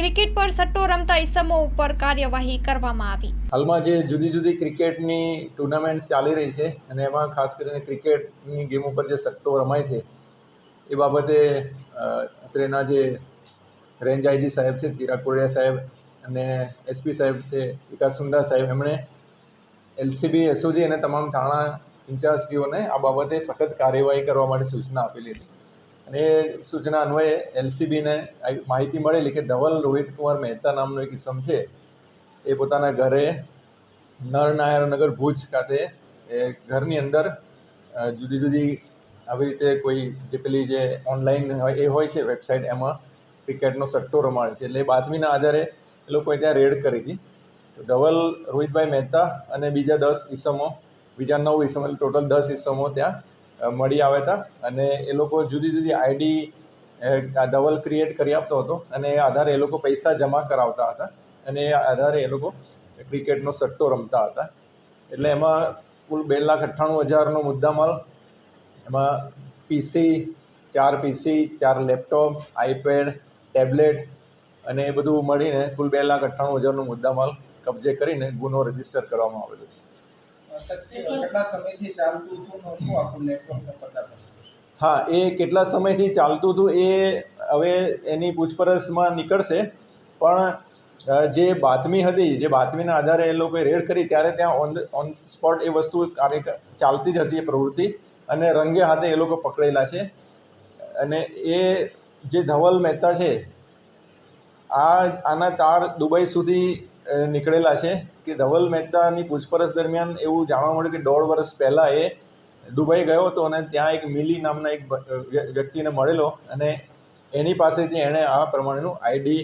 Cricket પર સટ્ટો રમતા ઇસમો ઉપર કાર્યવાહી કરવામાં આવી. હાલમાં જે જુદી જુદી ક્રિકેટની ટુર્નામેન્ટ ચાલી રહી છે અને એમાં ખાસ કરીને ક્રિકેટની ગેમ ઉપર જે સટ્ટો રમાય છે, એ બાબતે અત્રેના જે રેન્જ આઈજી સાહેબ છે, ચિરાગ કોડિયા સાહેબ અને એસપી સાહેબ છે, વિકાસ સુંદા સાહેબ, એમણે એલસીબી, એસઓજી અને તમામ થાણા ઇન્ચાર્જશ્રીઓને આ બાબતે સખત કાર્યવાહી કરવા માટે સૂચના આપેલી હતી. અને એ સૂચના અન્વયે એલસીબીને માહિતી મળેલી કે ધવલ રોહિત કુમાર મહેતા નામનો એક ઇસમ છે. એ પોતાના ઘરે નરનાયણનગર ભુજ ખાતે, એ ઘરની અંદર જુદી જુદી આવી રીતે કોઈ જે પેલી જે ઓનલાઈન એ હોય છે વેબસાઇટ એમાં ક્રિકેટનો સટ્ટો રમાડે છે. એટલે બાતમીના આધારે એ લોકોએ ત્યાં રેડ કરી હતી. ધવલ, રોહિતભાઈ મહેતા અને બીજા દસ ઈસમો, બીજા નવ ઈસમો, એટલે ટોટલ દસ ઈસમો ત્યાં મળી આવ્યા હતા અને એ લોકો જુદી જુદી આઈડી ડબલ ક્રિએટ કરી આપતો હતો અને એ આધારે એ લોકો પૈસા જમા કરાવતા હતા અને એ આધારે એ લોકો ક્રિકેટનો સટ્ટો રમતા હતા. એટલે એમાં કુલ બે લાખ અઠ્ઠાણું હજારનો મુદ્દામાલ, એમાં પીસી ચાર પીસી ચાર લેપટોપ, આઈપેડ, ટેબ્લેટ અને એ બધું મળીને કુલ બે લાખ અઠ્ઠાણું હજારનો મુદ્દામાલ કબજે કરીને ગુનો રજિસ્ટર કરવામાં આવેલો છે. હા, એ કેટલા સમયથી ચાલતું હતું એ હવે એની પૂછપરછમાં નીકળશે. પણ જે બાતમી હતી, જે બાતમીના આધારે એ લોકોએ રેડ કરી ત્યારે ત્યાં ઓન ઓન સ્પોટ એ વસ્તુ કાર્ય ચાલતી જ હતી એ પ્રવૃત્તિ અને રંગે હાથે એ લોકો પકડેલા છે. અને એ જે ધવલ મહેતા છે, આ, આના તાર દુબઈ સુધી નીકળેલા છે કે ધવલ મહેતાની પૂછપરછ દરમિયાન એવું જાણવા મળ્યું કે દોઢ વર્ષ પહેલાં એ દુબઈ ગયો હતો અને ત્યાં એક મિલી નામના એક વ્યક્તિને મળેલો અને એની પાસેથી એણે આ પ્રમાણેનું આઈડી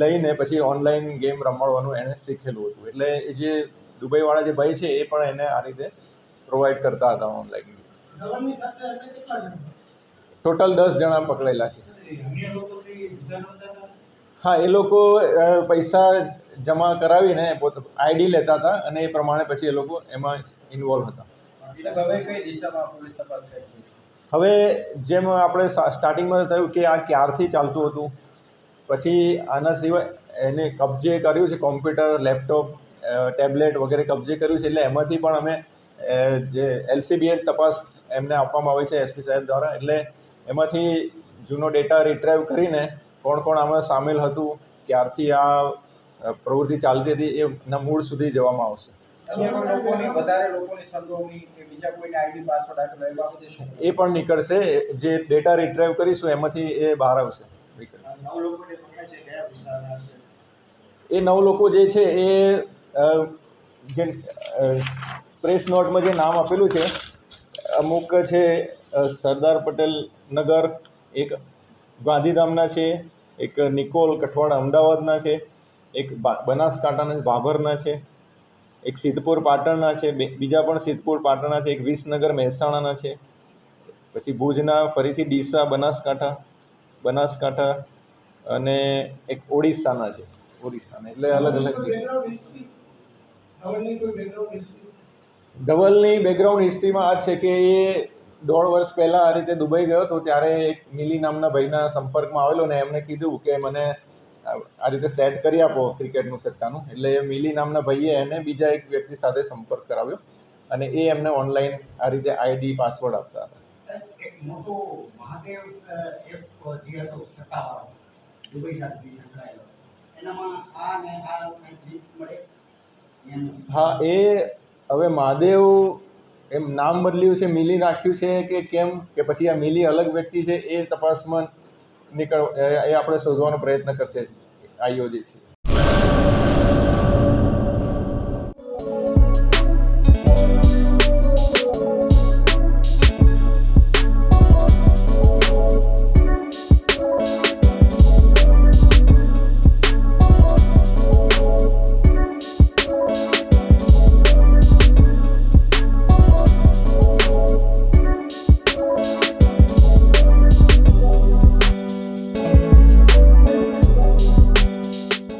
લઈને પછી ઓનલાઈન ગેમ રમાડવાનું એણે શીખેલું હતું. એટલે એ જે દુબઈવાળા જે ભાઈ છે એ પણ એને આ રીતે પ્રોવાઈડ કરતા હતા ઓનલાઈન ટોટલ દસ જણા પકડેલા છે? હા એ લોકો પૈસા જમા કરાવીને પોતે આઈડી લેતા હતા અને એ પ્રમાણે પછી એ લોકો એમાં ઇન્વોલ્વ હતા. હવે જેમ આપણે સ્ટાર્ટિંગમાં થયું કે આ ક્યારથી ચાલતું હતું પછી આના સિવાય એને કબજે કર્યું છે કોમ્પ્યુટર લેપટોપ ટેબ્લેટ વગેરે કબજે કર્યું છે એટલે એમાંથી પણ અમે જે એલસીબીએ તપાસ એમને આપવામાં આવે છે એસપી સાહેબ દ્વારા એટલે એમાંથી જૂનો ડેટા રિટ્રાઈવ કરીને કોણ કોણ આમાં સામેલ હતું ક્યારથી આ પ્રવૃત્તિ ચાલતી હતી એના મૂળ સુધી જવામાં આવશે. એ પણ નીકળશે. જે ડેટા રિટ્રાઈવ કરીશું એમાંથી એ બહાર આવશે? એ નવ લોકો જે છે એ જે પ્રેસ નોટમાં જે નામ આપેલું છે અમુક છે સરદાર પટેલ નગર એક ગાંધીધામના છે એક નિકોલ કઠવાડા અમદાવાદના છે એક બનાસકાંઠાના છે, ભાભરના છે. એક સિદ્ધપુર પાટણના છે. બીજા પણ સિદ્ધપુર પાટણના છે. એક વિસનગર મહેસાણાના છે. પછી ભુજના ફરીથી ડીસા બનાસકાંઠા બનાસકાંઠા અને એક ઓડિશાના છે. ઓડિશાના એટલે અલગ અલગ ધવલની બેકગ્રાઉન્ડ હિસ્ટ્રીમાં આ છે કે એ દોઢ વર્ષ પહેલાં આ રીતે દુબઈ ગયો હતો ત્યારે એક મિલી નામના ભાઈના સંપર્કમાં આવેલો ને એમણે કીધું કે મને આ રીતે સેટ કરી આપો ક્રિકેટનું સટ્ટાનું. એટલે એ મિલી નામના ભાઈએ એને બીજા એક વ્યક્તિ સાથે સંપર્ક કરાવ્યો અને એ એમને ઓનલાઈન આ રીતે આઈડી પાસવર્ડ આપતા હતા. હા એ હવે મહાદેવ એમ નામ બદલ્યું છે મિલી નાખ્યું છે કે કેમ? કે પછી આ મિલી અલગ વ્યક્તિ છે એ તપાસમાં નીકળ એ આપણે શોધવાનો પ્રયત્ન કરશે આઈઓ જે છે